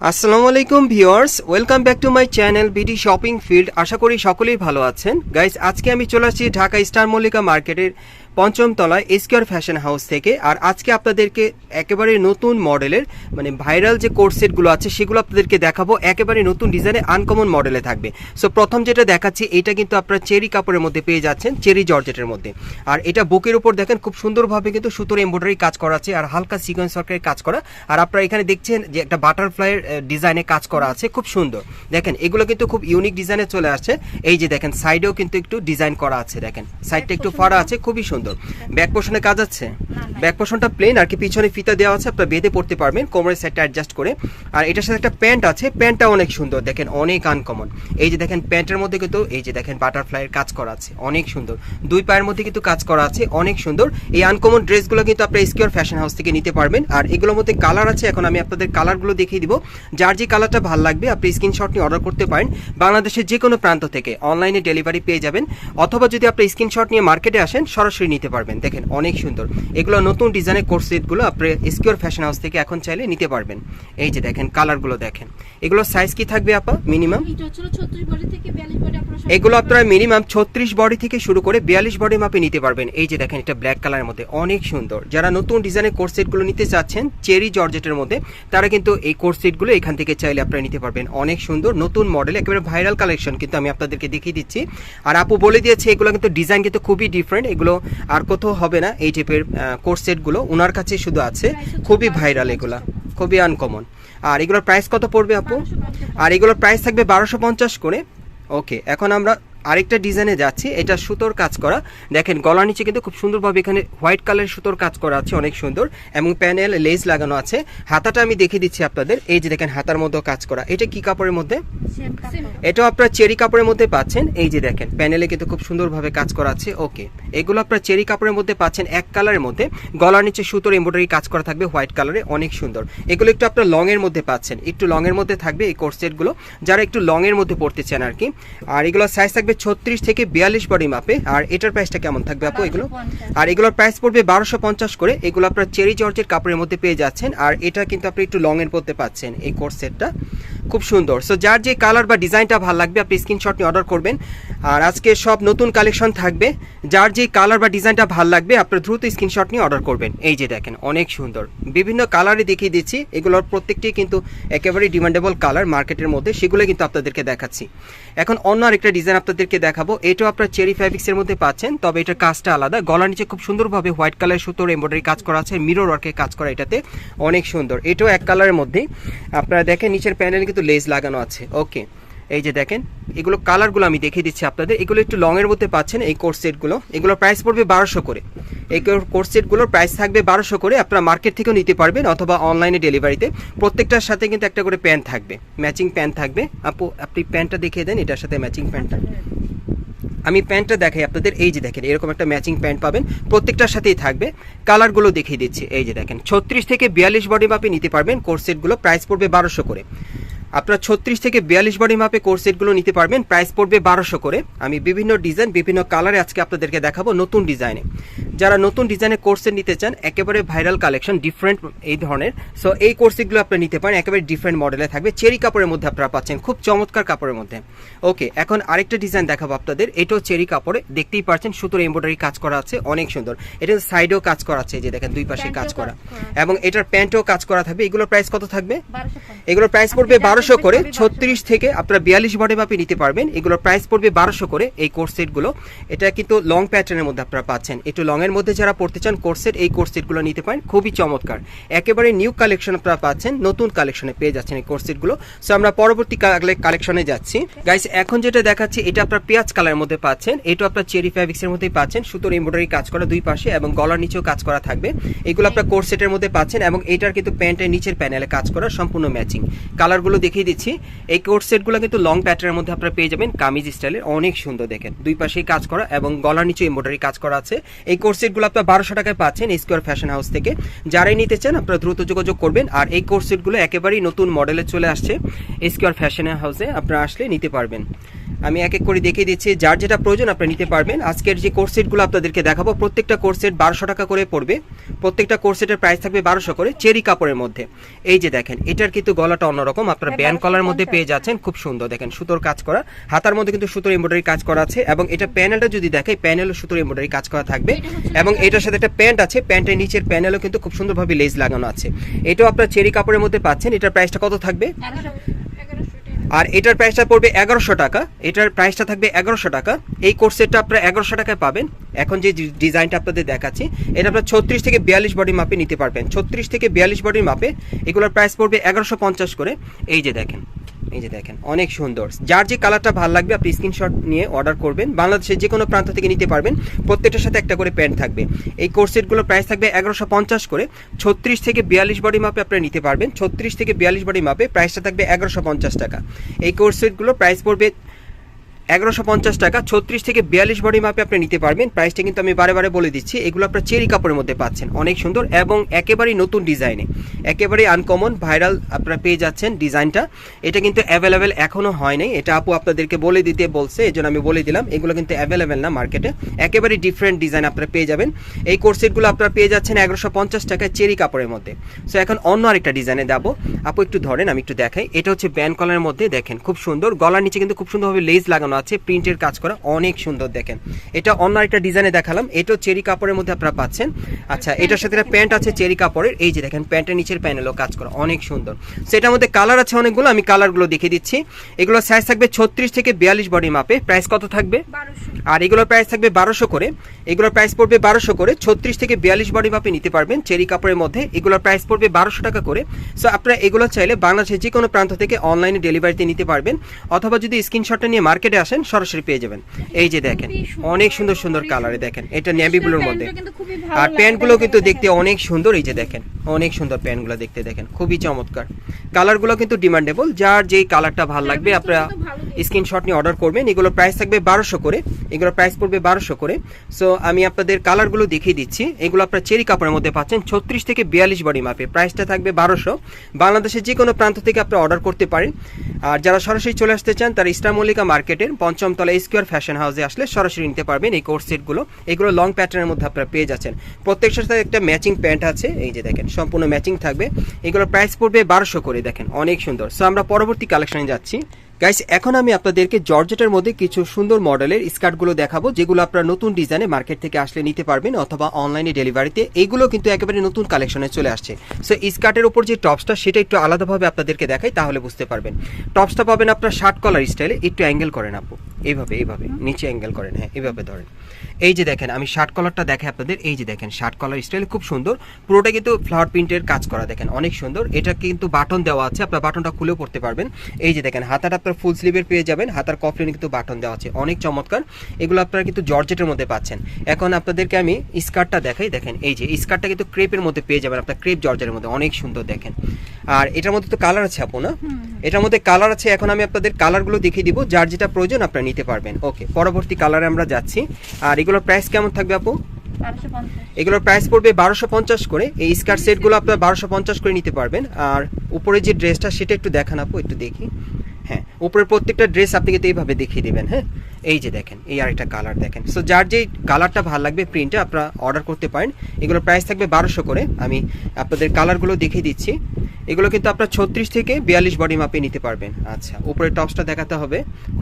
আসসালামু আলাইকুম viewers, welcome back to my channel BD shopping field. আশা করি সকলেই ভালো আছেন। গাইস, আজকে আমি চলে আসছি ঢাকা স্টার মল্লিকা মার্কেটের পঞ্চম তলায় এসকিউর ফ্যাশন হাউস থেকে। আর আজকে আপনাদেরকে একেবারে নতুন মডেলের মানে ভাইরাল যে কোর্স সেটগুলো আছে সেগুলো আপনাদেরকে দেখাবো। একেবারে নতুন ডিজাইনে আনকমন মডেলে থাকবে। সো প্রথম যেটা দেখাচ্ছি এটা কিন্তু আপনারা চেরি কাপড়ের মধ্যে পেয়ে যাচ্ছেন চেরি জর্জেটের মধ্যে। আর এটা বুকের উপর দেখেন খুব সুন্দরভাবে কিন্তু সুতোর এমব্রয়ডারি কাজ করা আছে আর হালকা সিকোয়েন্স সরকারের কাজ করা। আর আপনারা এখানে দেখছেন যে একটা বাটারফ্লাইয়ের ডিজাইনে কাজ করা আছে খুব সুন্দর। দেখেন এগুলো কিন্তু খুব ইউনিক ডিজাইনে চলে আসছে। এই যে দেখেন সাইডেও কিন্তু একটু ডিজাইন করা আছে দেখেন। সাইডটা একটু ফাড়া আছে খুবই সুন্দর। ব্যাক পোর্শনে কাজ আছে? ব্যাক পোর্শনটা প্লেন আর কি পিছনে ফিতা দেওয়া আছে, আপনারা বেঁধে পড়তে পারবেন, কোমরের সাইডটা অ্যাডজাস্ট করে। আর এটার সাথে একটা প্যান্ট আছে প্যান্টটা অনেক সুন্দর, দেখেন অনেক আনকমন এই যে দেখেন প্যান্টের মধ্যে কিন্তু, এই যে দেখেন বাটারফ্লাইয়ের কাজ করা আছে, অনেক সুন্দর। দুই পায়ের মধ্যে কিন্তু কাজ করা আছে, অনেক সুন্দর। এই আনকমন ড্রেসগুলো কিন্তু আপনার স্কিওর ফ্যাশন হাউস থেকে নিতে পারবেন। আর এগুলোর মধ্যে কালার আছে, এখন আমি আপনাদের কালারগুলো দেখিয়ে দিব। যার যে কালারটা ভালো লাগবে, আপনি স্ক্রিনশট নিয়ে অর্ডার করতে পারেন। বাংলাদেশের যে কোনো প্রান্ত থেকে অনলাইনে ডেলিভারি পেয়ে যাবেন। অথবা যদি আপনি স্ক্রিনশট নিয়ে মার্কেটে আসেন, সরাসরি নিতে পারবেন। দেখেন, অনেক সুন্দর। এগুলো নতুন ডিজাইনের কোর্স সেটগুলো আপনি স্কিওর ফ্যাশন হাউস থেকে এখন চাইলে নিতে পারবেন। এই যে দেখেন কালারগুলো দেখেন। এগুলো সাইজ কি থাকবে আপা? মিনিমাম এটা হচ্ছে 36 বডি থেকে 42 বডি এগুলো আপনারা মিনিমাম ছত্রিশ বডি থেকে শুরু করে বিয়াল্লিশ বডি মাপে নিতে পারবেন। এই যে দেখেন, এটা ব্ল্যাক কালারের মধ্যে। অনেক সুন্দর। যারা নতুন ডিজাইনের কোর্স সেটগুলো নিতে চাচ্ছেন চেরি জর্জেটের মধ্যে, তারা কিন্তু এই কোর্স সেটগুলো এখান থেকে চাইলে আপনারা নিতে পারবেন। অনেক সুন্দর, নতুন মডেল একেবারে ভাইরাল কালেকশন কিন্তু আমি আপনাদেরকে দেখিয়ে দিচ্ছি। আর আপু বলে দিয়েছে, এগুলো কিন্তু ডিজাইন কিন্তু খুবই ডিফারেন্ট এগুলো আর কোথাও হবে না। এই টাইপের কোর্স সেটগুলো ওনার কাছে শুধু আছে। খুবই ভাইরাল এগুলা, খুবই আনকমন আর এগুলোর প্রাইস কত পড়বে আপু? আর এগুলোর প্রাইস থাকবে বারোশো পঞ্চাশ করে। ওকে এখন আমরা আরেকটা ডিজাইনে যাচ্ছি এটা সুতোর কাজ করা। দেখেন গলার নিচে কিন্তু খুব সুন্দরভাবে এখানে হোয়াইট কালারের সুতোর কাজ করা আছে অনেক সুন্দর এবং প্যানেল লেস লাগানো আছে। হাতাটা আমি দেখিয়ে দিচ্ছি আপনাদের এই যে দেখেন হাতার মধ্যেও কাজ করা। এটা কি কাপড়ের মধ্যে? এটাও আপনার চেরি কাপড়ের মধ্যে পাচ্ছেন এই যে দেখেন প্যানেলে কিন্তু খুব সুন্দরভাবে কাজ করা আছে ওকে এগুলো আপনার চেরি কাপড়ের মধ্যে পাচ্ছেন এক কালারের মধ্যে। গলার নিচে সুতোর এমব্রয়ডারি কাজ করা থাকবে হোয়াইট কালারে অনেক সুন্দর। এগুলো একটু আপনার লং এর মধ্যে পাচ্ছেন একটু লং এর মধ্যে থাকবে এই কোর্স সেটগুলো যারা একটু লং এর মধ্যে পড়তে চান আর কি আর এগুলো সাইজ থাকবে ছত্রিশ থেকে বিয়াল্লিশ বডি মাপে আর এটার প্রাইসটা কেমন থাকবে আপু এগুলো? আর এগুলোর প্রাইস পড়বে বারোশো পঞ্চাশ করে এগুলো আপনার চেরি জর্জের কাপড়ের মধ্যে পেয়ে যাচ্ছেন আর এটা কিন্তু আপনি একটু লং এর মধ্যে পাচ্ছেন এই কোর্স সেটটা খুব সুন্দর। সো যার যে কালার বা ডিজাইনটা ভালো লাগবে, আপনি স্ক্রিনশট নিয়ে অর্ডার করবেন। আর আজকে সব নতুন কালেকশন থাকবে। যার যে কালার বা ডিজাইনটা ভালো লাগবে, আপনার দ্রুত স্ক্রিনশট নিয়ে অর্ডার করবেন। এই যে দেখেন, অনেক সুন্দর। বিভিন্ন কালারে দেখিয়ে দিচ্ছি। এগুলোর প্রত্যেকটি কিন্তু একেবারেই ডিমান্ডেবল কালার মার্কেটের মধ্যে। সেগুলো কিন্তু আপনাদেরকে দেখাচ্ছি। এখন অন্য আরেকটা ডিজাইন আপনাদেরকে দেখাবো। এটাও আপনার চেরি ফ্যাব্রিক্সের মধ্যে পাচ্ছেন। তবে এটার কাজটা আলাদা। গলার নিচে খুব সুন্দরভাবে হোয়াইট কালার সুতোর এমব্রয়ডারি কাজ করা আছে। মিরর ওয়ার্কের কাজ করা এটাতে। অনেক সুন্দর। এটাও এক কালারের মধ্যেই আপনারা দেখেন, নিচের প্যানেল কিন্তু লেস লাগানো আছে। ওকে এই যে দেখেন, এগুলো কালারগুলো আমি দেখিয়ে দিচ্ছি আপনাদের। এগুলো একটু লং এর মধ্যে পাচ্ছেন এই কোর্স সেটগুলো এগুলোর প্রাইস পড়বে বারোশো করে। এই কোর্স সেটগুলোর প্রাইস থাকবে বারোশো করে। আপনারা মার্কেট থেকেও নিতে পারবেন অথবা অনলাইনে ডেলিভারিতে প্রত্যেকটার সাথে কিন্তু একটা করে প্যান্ট থাকবে। ম্যাচিং প্যান্ট থাকবে। আপু, আপনি প্যান্টটা দেখিয়ে দেন, এটার সাথে ম্যাচিং প্যান্টটা আমি প্যান্টটা দেখাই আপনাদের। এই যে দেখেন, এরকম একটা ম্যাচিং প্যান্ট পাবেন। প্রত্যেকটার সাথেই থাকবে। কালারগুলো দেখিয়ে দিচ্ছি। এই যে দেখেন, ছত্রিশ থেকে বিয়াল্লিশ বডি মাপে নিতে পারবেন। কোর্স সেটগুলো প্রাইস পড়বে বারোশো করে। আপনার ছত্রিশ থেকে বিয়াল্লিশ বডি মাপে কোর্স সেটগুলো নিতে পারবেন। প্রাইস পড়বে বারোশো করে। আমি বিভিন্ন ডিজাইন বিভিন্ন কালারে আজকে আপনাদেরকে দেখাবো নতুন ডিজাইনে যারা নতুন ডিজাইনের কোর্সে নিতে চান একেবারে ভাইরাল কালেকশন ডিফারেন্ট এই ধরনের। সো এই কোর্সগুলো আপনি নিতে পারেন একেবারে ডিফারেন্ট মডেলে থাকবে। চেরি কাপড়ের মধ্যে আপনারা পাচ্ছেন খুব চমৎকার কাপড়ের মধ্যে। ওকে এখন আরেকটা ডিজাইন দেখাবো আপনাদের। এটাও চেরি কাপড়ে। দেখতেই পাচ্ছেন সুতোর এমব্রয়ডারি কাজ করা আছে অনেক সুন্দর। এটা সাইডেও কাজ করা আছে যে দেখেন দুই পাশে কাজ করা। এবং এটার প্যান্টও কাজ করা থাকবে। এগুলোর প্রাইস কত থাকবে? 1250 এগুলোর প্রাইস পড়বে বারোশো দেখবেন করে ছত্রিশ থেকে আপনারা বিয়াল্লিশ বডি মাপে নিতে পারবেন। এগুলোর প্রাইস পড়বে বারোশো করে এই কোর্স সেটগুলো এটা কিন্তু লং প্যাটার্নের মধ্যে আপনারা পাচ্ছেন। একটু লং এর মধ্যে যারা পড়তে চান কোর্স সেট এই কোর্স সেটগুলো নিতে পারেন। খুবই চমৎকার। একেবারে নিউ কালেকশন আপনারা পাচ্ছেন, নতুন কালেকশনে পেয়ে যাচ্ছেন এই কোর্স সেটগুলো সো আমরা পরবর্তী কালেকশনে যাচ্ছি। গাইস এখন যেটা দেখাচ্ছি, এটা আপনার পেঁয়াজ কালারের মধ্যে পাচ্ছেন। এটা আপনার চেরি ফ্যাব্রিক্সের মধ্যেই পাচ্ছেন। সুতোর এমব্রয়ডারি কাজ করা দুই পাশে এবং গলার নিচেও কাজ করা থাকবে। এগুলো আপনার কোর্স সেটের মধ্যে পাচ্ছেন এবং এটার কিন্তু প্যান্টের নিচের প্যানেলে কাজ করা সম্পূর্ণ ম্যাচিং কালারগুলো দেখিয়ে দিচ্ছি, এই কোর্স সেটগুলো কিন্তু লং প্যাটার্নের মধ্যে আপনারা পেয়ে যাবেন, কামিজ স্টাইলের অনেক সুন্দর দেখেন। দুই পাশেই কাজ করা এবং গলার নিচে এম্বয়ডারি কাজ করা আছে। এই কোর্স সেটগুলো আপনার বারোশো টাকায় পাচ্ছেন স্কোয়ার ফ্যাশন হাউস থেকে। যারাই নিতে চান, আপনারা দ্রুত যোগাযোগ করবেন। আর এই কোর্স সেটগুলো একেবারেই নতুন মডেলে চলে আসছে স্কোয়ার ফ্যাশন হাউসে আপনারা আসলে নিতে পারবেন। আমি এক এক করে দেখিয়ে দিচ্ছি যার যেটা প্রয়োজন আপনি নিতে পারবেন। আজকের যে কোর্সেটগুলো আপনাদেরকে দেখাবো প্রত্যেকটা কোর্সেট বারোশো টাকা করে পড়বে। প্রত্যেকটা কোর্সেটের প্রাইস থাকবে বারোশো করে চেরি কাপড়ের মধ্যে। এই যে দেখেন এটার কিন্তু গলাটা অন্যরকম। আপনারা হ্যাঁ, ব্যান কলার মধ্যে পেয়ে যাচ্ছেন খুব সুন্দর। দেখেন সুতোর কাজ করা। হাতার মধ্যে কিন্তু সুতোর এমব্রয়ডারি কাজ করা আছে এবং এটা প্যানেলটা যদি দেখাই প্যানেলও সুতোর এমব্রয়ডারি কাজ করা থাকবে। এবং এটার সাথে একটা প্যান্ট আছে। প্যান্টের নিচের প্যানেলও কিন্তু খুব সুন্দরভাবে লেজ লাগানো আছে। এটাও আপনার চেরি কাপড়ের মধ্যে পাচ্ছেন। এটার প্রাইসটা কত থাকবে। আর এটার প্রাইসটা পড়বে এগারোশো টাকা। এটার প্রাইসটা থাকবে এগারোশো টাকা। এই কোর্সেটটা আপনারা এগারোশো টাকায় পাবেন। এখন যে ডিজাইনটা আপনাদের দেখাচ্ছি, এটা আপনার ছত্রিশ থেকে বিয়াল্লিশ বডি মাপে নিতে পারবেন। ছত্রিশ থেকে বিয়াল্লিশ বডির মাপে এগুলোর প্রাইস পড়বে এগারোশো পঞ্চাশ করে। এই যে দেখেন এই যে দেখেন, অনেক সুন্দর। যার যে কালারটা ভালো লাগবে, আপনি স্ক্রিনশট নিয়ে অর্ডার করবেন। বাংলাদেশের যে কোনো প্রান্ত থেকে নিতে পারবেন। প্রত্যেকটার সাথে একটা করে প্যান্ট থাকবে। এই কোর্সেটগুলোর প্রাইস থাকবে এগারোশো পঞ্চাশ করে। ছত্রিশ থেকে বিয়াল্লিশ বডি মাপে আপনারা নিতে পারবেন। ছত্রিশ থেকে বিয়াল্লিশ বডি মাপে প্রাইসটা থাকবে এগারোশো পঞ্চাশ টাকা। এই কোর্সেটগুলোর প্রাইস পড়বে এগারোশো পঞ্চাশ টাকা, ছত্রিশ থেকে বিয়াল্লিশ বডি মাপে আপনি নিতে পারবেন। প্রাইসটা কিন্তু আমি বারে বারে বলে দিচ্ছি। এগুলো আপনার চেরি কাপড়ের মধ্যে পাচ্ছেন। অনেক সুন্দর এবং একেবারেই নতুন ডিজাইনে একেবারেই আনকমন ভাইরাল আপনারা পেয়ে যাচ্ছেন ডিজাইনটা এটা কিন্তু অ্যাভেলেবেল এখনও হয় নাই। এটা আপু আপনাদেরকে বলে দিতে বলছে এই জন্য আমি বলে দিলাম। এগুলো কিন্তু অ্যাভেলেবেল না মার্কেটে একেবারেই ডিফারেন্ট ডিজাইন আপনারা পেয়ে যাবেন। এই কোর্সেটগুলো আপনারা পেয়ে যাচ্ছেন এগারোশো পঞ্চাশ টাকায় চেরি কাপড়ের মধ্যে। সো এখন অন্য আরেকটা ডিজাইনে দেবো আপু একটু ধরেন, আমি একটু দেখাই। এটা হচ্ছে ব্যান কলারের মধ্যে, দেখেন, খুব সুন্দর। গলার নিচে কিন্তু খুব সুন্দরভাবে লেজ লাগানো আছে প্রিন্টের কাজ করা অনেক সুন্দর দেখেন। এটা অন্য একটা ডিজাইনে দেখালাম এটাও চেরি কাপড়ের মধ্যে আপনারা পাচ্ছেন। আচ্ছা এটার সাথে একটা প্যান্ট আছে চেরি কাপড়ের এই যে দেখেন প্যান্টের নিচের প্যানেলও কাজ করা অনেক সুন্দর। সেটার মধ্যে কালার আছে অনেকগুলো আমি কালারগুলো দেখিয়ে দিচ্ছি। এগুলো সাইজ থাকবে ছত্রিশ থেকে বিয়াল্লিশ বডি মাপে প্রাইস কত থাকবে? আর এগুলোর প্রাইস থাকবে বারোশো করে এগুলোর প্রাইস পড়বে বারোশো করে ছত্রিশ থেকে বিয়াল্লিশ বডি মাপে নিতে পারবেন চেরি কাপড়ের মধ্যে এগুলোর প্রাইস পড়বে বারোশো টাকা করে। সো আপনারা এগুলো চাইলে বাংলাদেশের যে কোনো প্রান্ত থেকে অনলাইনে ডেলিভারিতে নিতে পারবেন অথবা যদি স্ক্রিনশটটা নিয়ে মার্কেটে আসেন সরাসরি পেয়ে যাবেন। এই যে দেখেন অনেক সুন্দর সুন্দর কালারে দেখেন। এটা নেভি ব্লুর মধ্যে। আর প্যান্ট প্যান্টগুলো কিন্তু দেখতে অনেক সুন্দর এই যে দেখেন। অনেক সুন্দর প্যান্টগুলো দেখতে দেখেন খুবই চমৎকার। কালারগুলো কিন্তু ডিমান্ডেবল যার যেই কালারটা ভালো লাগবে আপনারা স্ক্রিনশট নিয়ে অর্ডার করবেন এগুলো প্রাইস থাকবে বারোশো করে এগুলো প্রাইস পড়বে বারোশো করে। সো আমি আপনাদের কালারগুলো দেখিয়ে দিচ্ছি এগুলো আপনার চেরি কাপড়ের মধ্যে পাচ্ছেন ছত্রিশ থেকে বিয়াল্লিশ বডি মাপে প্রাইসটা থাকবে বারোশো। বাংলাদেশের যে কোনো প্রান্ত থেকে আপনি অর্ডার করতে পারেন। আর যারা সরাসরি চলে আসতে চান তারা ইস্টার মল্লিকা মার্কেটের পঞ্চমতলা স্কোয়ার ফ্যাশন হাউসে আসলে সরাসরি নিতে পারবেন এই কোর্স সেটগুলো। এগুলো লং প্যাটার্নের মধ্যে আপনারা পেয়ে যাচ্ছেন। প্রত্যেকটার সাথে একটা ম্যাচিং প্যান্ট আছে এই যে দেখেন সম্পূর্ণ ম্যাচিং থাকবে। এগুলোর প্রাইস পড়বে বারোশো করে, দেখেন, অনেক সুন্দর। সো আমরা পরবর্তী কালেকশনে যাচ্ছি। গাইস এখন আমি আপনাদেরকে জর্জেটের মধ্যে কিছু সুন্দর মডেলের স্কার্টগুলো দেখাবো, যেগুলো আপনারা নতুন ডিজাইনে মার্কেট থেকে আসলে নিতে পারবেন অথবা অনলাইনে ডেলিভারিতে এইগুলো কিন্তু একেবারে নতুন কালেকশনে চলে আসছে। সো স্কার্টের উপর যে টপসটা সেটা একটু আলাদাভাবে আপনাদেরকে দেখাই, তাহলে বুঝতে পারবেন। টপসটা পাবেন আপনার শার্ট কলার স্টাইলে একটু অ্যাঙ্গেল করেন আপু। এইভাবে এইভাবে, নিচে অ্যাঙ্গেল করেন হ্যাঁ এইভাবে ধরেন। এই যে দেখেন, আমি শার্ট কলারটা দেখাই আপনাদের, এই যে দেখেন শার্ট কলার স্টাইল খুব সুন্দর। পুরোটা কিন্তু ফ্লাওয়ার প্রিন্টের কাজ করা দেখেন, অনেক সুন্দর। এটা কিন্তু বাটন দেওয়া আছে, আপনার বাটনটা খুলেও পড়তে পারবেন। এই যে দেখেন, হাতাটা আপনার ফুল স্লিভের পেয়ে যাবেন, হাতার কফলিনে কিন্তু বাটন দেওয়া আছে, অনেক চমৎকার। এগুলো আপনারা কিন্তু জর্জেটের মধ্যে পাচ্ছেন। এখন আপনাদেরকে আমি স্কার্টটা দেখাই, দেখেন, এই যে স্কার্টটা কিন্তু ক্রেপের মধ্যে পেয়ে যাবেন, আপনার ক্রেপ জর্জেটের মধ্যে, অনেক সুন্দর দেখেন। আর এটার মধ্যে তো কালার আছে আপু, না? এটার মধ্যে কালার আছে, এখন আমি আপনাদের কালারগুলো দেখিয়ে দিব, যার যেটা প্রয়োজন আপনারা নিতে পারবেন। ওকে পরবর্তী কালারে আমরা যাচ্ছি। আর এগুলোর প্রাইস কেমন থাকবে আপু? এগুলোর প্রাইস পড়বে বারোশো পঞ্চাশ করে। এই স্কার্ট সেটগুলো আপনার বারোশো পঞ্চাশ করে নিতে পারবেন। আর উপরে যে ড্রেসটা সেটা একটু দেখান আপু একটু দেখি। হ্যাঁ উপরের প্রত্যেকটা ড্রেস আপনি কিন্তু এইভাবে দেখিয়ে দেবেন হ্যাঁ? এই যে দেখেন এই আরেকটা কালার দেখেন। সো যার যেই কালারটা ভালো লাগবে প্রিন্টে আপনারা অর্ডার করতে পারেন। এগুলোর প্রাইস থাকবে বারোশো করে। আমি আপনাদের কালারগুলো দেখিয়ে দিচ্ছি। এগুলো কিন্তু আপনার ছত্রিশ থেকে বিয়াল্লিশ বডি মাপে নিতে পারবেন। আচ্ছা উপরে টপসটা দেখাতে হবে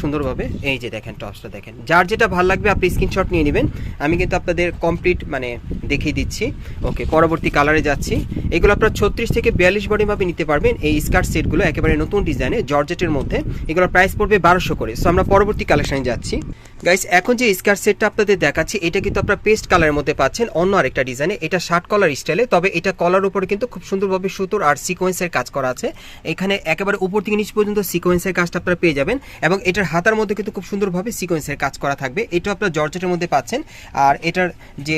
সুন্দরভাবে। এই যে দেখেন টপসটা দেখেন। যার যেটা ভালো লাগবে, আপনি স্ক্রিনশট নিয়ে নেবেন। আমি কিন্তু আপনাদের কমপ্লিট মানে দেখিয়ে দিচ্ছি। ওকে পরবর্তী কালারে যাচ্ছি। এগুলো আপনার ছত্রিশ থেকে বিয়াল্লিশ বডি মাপে নিতে পারবেন। এই স্কার্ট সেটগুলো একেবারে নতুন ডিজাইনে জর্জেটের মধ্যে। এগুলো প্রাইস পড়বে বারোশো করে। সো আমরা পরবর্তী কালেকশনে যাচ্ছি। গাইস এখন যে স্কার্ট সেটটা আপনাদের দেখাচ্ছি, এটা কিন্তু আপনারা পেস্ট কালারের মধ্যে পাচ্ছেন। অন্য আরেকটা ডিজাইনে এটা শার্ট কলার স্টাইলে তবে এটা কলার উপরে কিন্তু খুব সুন্দরভাবে সুতোর আর সিকোয়েন্সের কাজ করা আছে। এখানে একেবারে উপর থেকে নিচ পর্যন্ত সিকোয়েন্সের কাজটা আপনারা পেয়ে যাবেন এবং এটার হাতার মধ্যে কিন্তু খুব সুন্দরভাবে সিকোয়েন্সের কাজ করা থাকবে। এটা আপনারা জর্জেটের মধ্যে পাচ্ছেন। আর এটার যে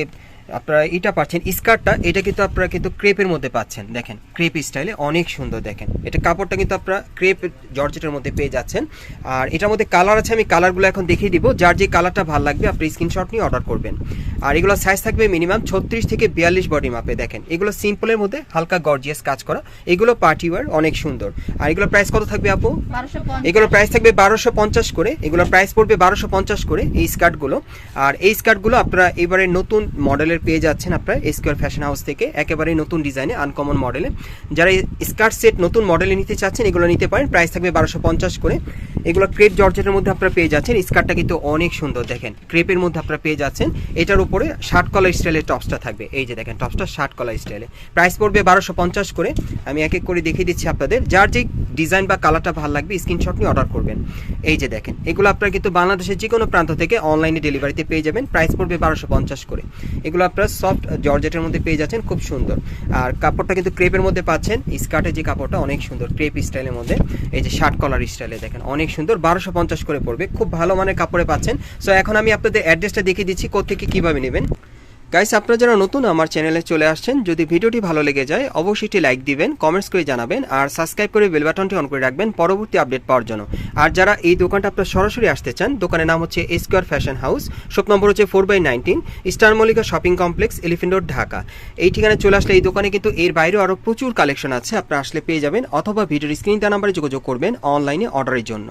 আপনারা এটা পাচ্ছেন স্কার্টটা এটা কিন্তু আপনারা কিন্তু ক্রেপের মধ্যে পাচ্ছেন। দেখেন ক্রেপ স্টাইলে অনেক সুন্দর দেখেন। এটা কাপড়টা কিন্তু আপনারা ক্রেপ জর্জেটের মধ্যে পেয়ে যাচ্ছেন। আর এটার মধ্যে কালার আছে আমি কালারগুলো এখন দেখিয়ে দিব। যার যে কালারটা ভালো লাগবে আপনি স্ক্রিনশট নিয়ে অর্ডার করবেন। আর এগুলো সাইজ থাকবে মিনিমাম ছত্রিশ থেকে বিয়াল্লিশ বডি মাপে দেখেন। এগুলো সিম্পলের মধ্যে হালকা গর্জিয়াস কাজ করা। এগুলো পার্টি ওয়ার অনেক সুন্দর। আর এগুলো প্রাইস কত থাকবে আপু? এগুলো প্রাইস থাকবে বারোশো পঞ্চাশ করে। এগুলো প্রাইস পড়বে বারোশো পঞ্চাশ করে এই স্কার্টগুলো আর এই স্কার্টগুলো আপনারা এবারে নতুন মডেলের পেয়ে যাচ্ছেন আপনারা স্কোয়ার ফ্যাশন হাউস থেকে, একেবারে নতুন ডিজাইনে আনকমন মডেলে যারা স্কার্ট সেট নতুন মডেলে নিতে চাচ্ছেন, এগুলো নিতে পারেন। প্রাইস থাকবে বারোশো পঞ্চাশ করে। এগুলো ক্রেপ জর্জেটের মধ্যে আপনারা পেয়ে যাচ্ছেন। স্কার্টটা কিন্তু অনেক সুন্দর, দেখেন। ক্রেপের মধ্যে আপনারা পেয়ে যাচ্ছেন। এটার উপরে শার্ট কলার স্টাইলের টপসটা থাকবে। এই যে দেখেন টপসটা শার্ট কলার স্টাইলে প্রাইস পড়বে বারোশো পঞ্চাশ করে। আমি এক এক করে দেখিয়ে দিচ্ছি আপনাদের। যার যে ডিজাইন বা কালারটা ভালো লাগবে স্ক্রিনশট নিয়ে অর্ডার করবেন। এই যে দেখেন, এগুলো আপনারা কিন্তু বাংলাদেশের যে কোনো প্রান্ত থেকে অনলাইনে ডেলিভারিতে পেয়ে যাবেন। প্রাইস পড়বে বারোশো পঞ্চাশ করে। এগুলো আপনারা সফট জর্জেটের মধ্যে পেয়ে যাচ্ছেন, খুব সুন্দর। আর কাপড়টা কিন্তু ক্রেপের মধ্যে পাচ্ছেন স্কার্টের যে কাপড়টা, অনেক সুন্দর ক্রেপ স্টাইলের মধ্যে। এই যে শার্ট কলার স্টাইলে দেখেন, অনেক সুন্দর, বারোশো পঞ্চাশ করে পড়বে, খুব ভালো মানের কাপড়ে পাচ্ছেন। সো এখন আমি আপনাদের অ্যাড্রেসটা দেখিয়ে দিচ্ছি কোথেকে কীভাবে নেবেন। গাইস আপনারা যারা নতুন আমার চ্যানেলে চলে আসছেন, যদি ভিডিওটি ভালো লেগে যায়, অবশ্যই একটি লাইক দিবেন কমেন্টস করে জানাবেন, আর সাবস্ক্রাইব করে বেল বাটনটি অন করে রাখবেন পরবর্তী আপডেট পাওয়ার জন্য। আর যারা এই দোকানটা আপনারা সরাসরি আসতে চান, দোকানের নাম হচ্ছে square fashion house shop number হচ্ছে four by nineteen star Mallika shopping complex elephant road Dhaka এই ঠিকানায় চলে আসলে এই দোকানে কিন্তু এর বাইরেও আরও প্রচুর কালেকশন আছে, আপনারা আসলে পেয়ে যাবেন, অথবা ভিডিওর স্ক্রিন দেওয়া নাম্বারে যোগাযোগ করবেন অনলাইনে অর্ডারের জন্য।